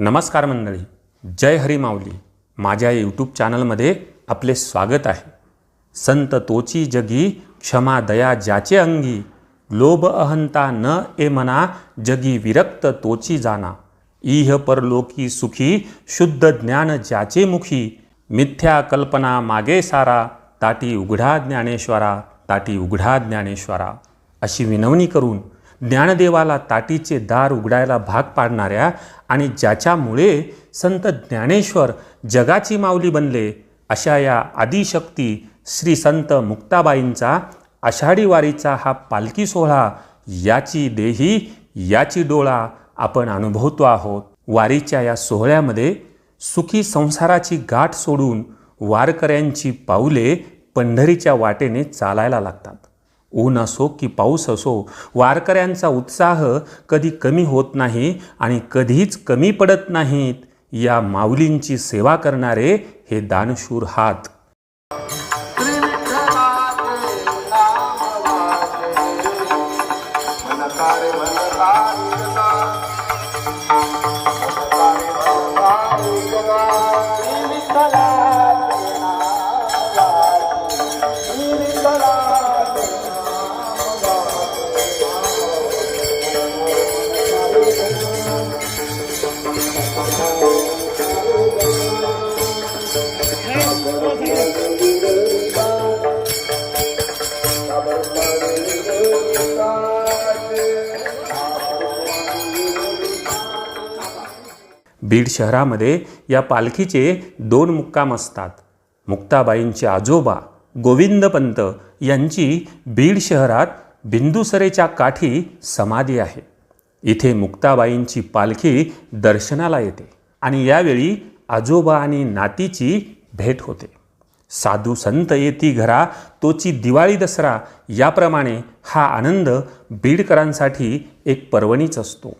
नमस्कार मंडळी जय हरी माऊली. माझ्या यूट्यूब चॅनलमध्ये आपले स्वागत आहे. संत तोची जगी क्षमा दया ज्याचे अंगी लोभ अहंता न ए मना जगी विरक्त तोची जाना. इह परलोकी सुखी शुद्ध ज्ञान ज्याचे मुखी मिथ्या कल्पना मागे सारा ताटी उघडा ज्ञानेश्वरा ताटी उघडा ज्ञानेश्वरा. अशी विनवणी करून ज्ञानदेवाला ताटीचे दार उघडायला भाग पाडणाऱ्या आणि ज्याच्यामुळे संत ज्ञानेश्वर जगाची माऊली बनले अशा या आदिशक्ती श्री संत मुक्ताबाईंचा आषाढी वारीचा हा पालखी सोहळा याची देही याची डोळा आपण अनुभवतो आहोत. वारीच्या या सोहळ्यामध्ये सुखी संसाराची गाठ सोडून वारकऱ्यांची पाऊले पंढरीच्या वाटेने चालायला लागतात. ऊन असो की पाऊस असो वारकऱ्यांचा उत्साह कधी कमी होत नाही आणि कधीच कमी पडत नाहीत. या माऊलींची सेवा करणारे हे दानशूर हात. बीड शहरामध्ये या पालखीचे दोन मुक्काम असतात. मुक्ताबाईंचे आजोबा गोविंदपंत यांची बीड शहरात बिंदुसरेच्या काठी समाधी आहे. इथे मुक्ताबाईंची पालखी दर्शनाला येते आणि यावेळी आजोबा आणि नातीची भेट होते. साधू संत येती घरा तोची दिवाळी दसरा याप्रमाणे हा आनंद बीडकरांसाठी एक पर्वणीच असतो.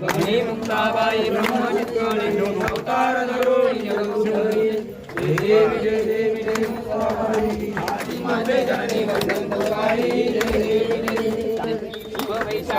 भगनी मुक्ताबाई ब्रह्मचित्रोळी अवतार धरोळी जगदुधरी जय देवी जय देवी जय मुक्ताबाई आदि माझे जननी वंदन तुकाई जय देवी जय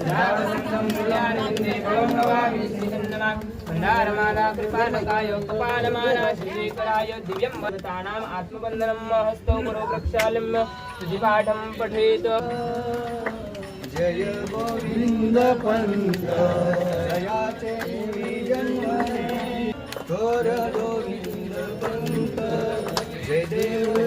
विजयदशमी श्री मुक्त हौसी माते पुण्य भूमी श्री जय झाला कवचरणी जय देवी जय देवी मुक्ताबाई आदि माते जननी वंदन तुकाई जय देवी भण्डारमाला कृपालकाय कपालमाला श्रीशेखराय दिव्यं वदतानाम् आत्मबन्धनं हस्तौ करो प्रक्षाल्य सुजिपाठं पठेत् जय गोविंद पंत जयाचे जन्म थोर गोविंद पंत जय देव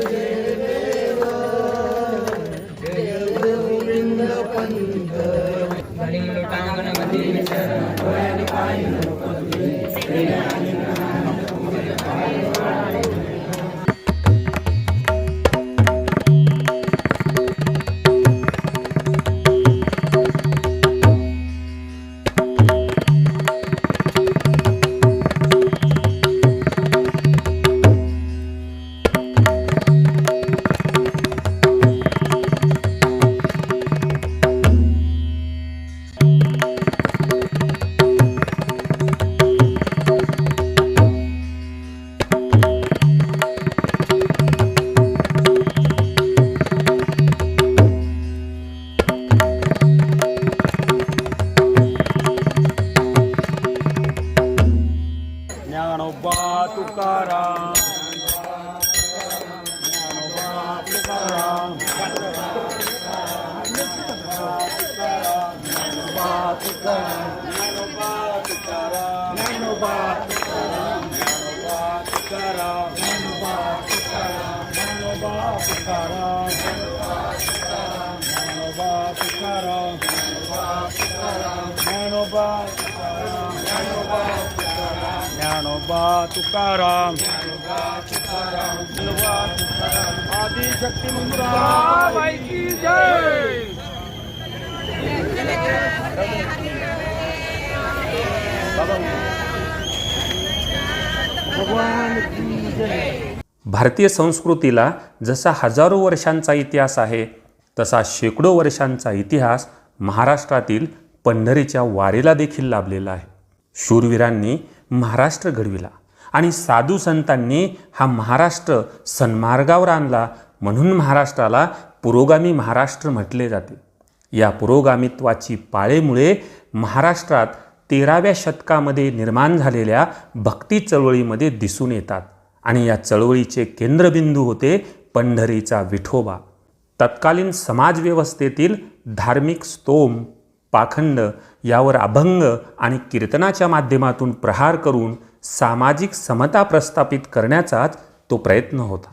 ज्ञानोबा तुकाराम आदि शक्ती मंदिराबाई की जय भगवान की जय भारतीय संस्कृतीला जसा हजारो वर्षांचा इतिहास आहे तसा शेकडो वर्षांचा इतिहास महाराष्ट्रातील पंढरीच्या वारीला देखील लाभलेला आहे. शूरवीरांनी महाराष्ट्र घडविला आणि साधू संतांनी हा महाराष्ट्र सन्मार्गावर आणला म्हणून महाराष्ट्राला पुरोगामी महाराष्ट्र म्हटले जाते. या पुरोगामित्वाची पाळेमुळे महाराष्ट्रात तेराव्या शतकामध्ये निर्माण झालेल्या भक्ती चळवळीमध्ये दिसून येतात. आणि या चळवळीचे केंद्रबिंदू होते पंढरीचा विठोबा. तत्कालीन समाजव्यवस्थेतील धार्मिक स्तोम पाखंड यावर अभंग आणि कीर्तनाच्या माध्यमातून प्रहार करून सामाजिक समता प्रस्थापित करण्याचाच तो प्रयत्न होता.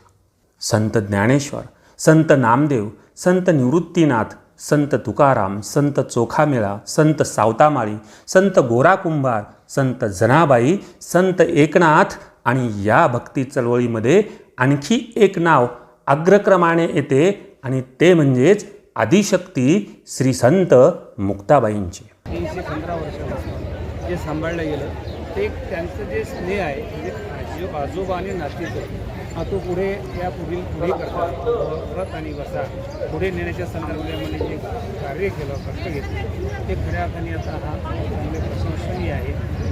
संत ज्ञानेश्वर संत नामदेव संत निवृत्तीनाथ संत तुकाराम संत चोखामेळा संत सावतामाळी संत गोरा कुंभार संत जनाबाई संत एकनाथ आणि या भक्ती चळवळीमध्ये आणखी एक नाव अग्रक्रमाने येते आणि ते म्हणजेच आदिशक्ती श्री संत मुक्ताबाईंचे. तीनशे पंधरा वर्षापासून जे सांभाळलं गेलं ते त्यांचं जे स्नेह आहे म्हणजे आजोबा आणि नातीचं हा तो पुढे या पुढील पुढे करतात. व्रत आणि वसा पुढे नेण्याच्या संदर्भामध्ये जे कार्य केलं कष्ट घेतलं ते खऱ्या अर्थाने आता हा प्रशंसनीय आहे.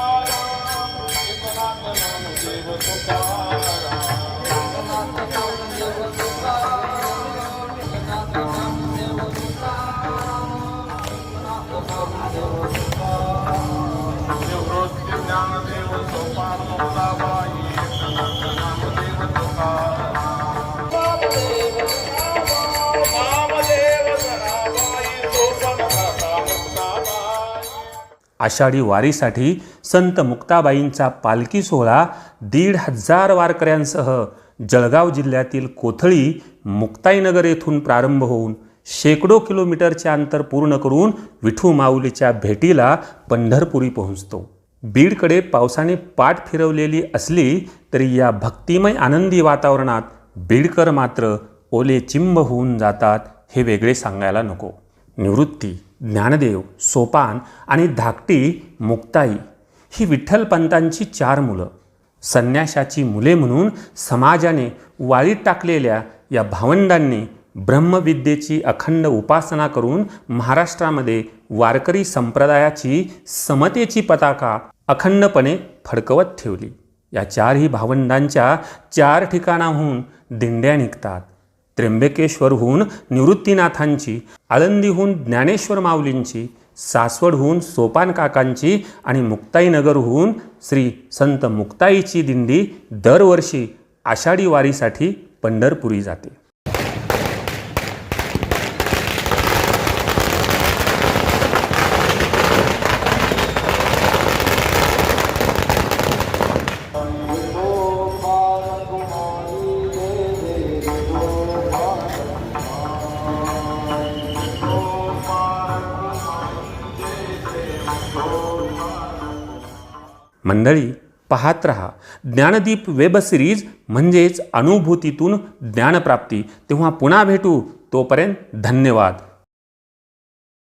आषाढी वारीसाठी संत मुक्ताबाईंचा पालखी सोहळा दीड हजार वारकऱ्यांसह जळगाव जिल्ह्यातील कोथळी मुक्ताईनगर येथून प्रारंभ होऊन शेकडो किलोमीटरचे अंतर पूर्ण करून विठू माऊलीच्या भेटीला पंढरपुरी पोहोचतो. बीडकडे पावसाने पाठ फिरवलेली असली तरी या भक्तिमय आनंदी वातावरणात बीडकर मात्र ओले चिंब होऊन जातात हे वेगळे सांगायला नको. निवृत्ती ज्ञानदेव सोपान आणि धाकटी मुक्ताई ही विठ्ठलपंतांची चार मुलं. संन्याशाची मुले म्हणून समाजाने वाळीत टाकलेल्या या भावंडांनी ब्रह्मविद्येची अखंड उपासना करून महाराष्ट्रामध्ये वारकरी संप्रदायाची समतेची पताका अखंडपणे फडकवत ठेवली. या चारही भावंडांच्या चार ठिकाणाहून दिंड्या निघतात. त्र्यंबकेश्वरहून निवृत्तीनाथांची आळंदीहून ज्ञानेश्वर माऊलींची सासवडहून सोपान काकांची आणि मुक्ताईनगरहून श्री संत मुक्ताईची दिंडी दरवर्षी आषाढी वारीसाठी पंढरपुरी जाते. मंडळी पाहत रहा. ज्ञानदीप वेब सिरीज म्हणजेच अनुभूतीतून ज्ञानप्राप्ती. तेव्हा पुन्हा भेटू. तोपर्यंत धन्यवाद.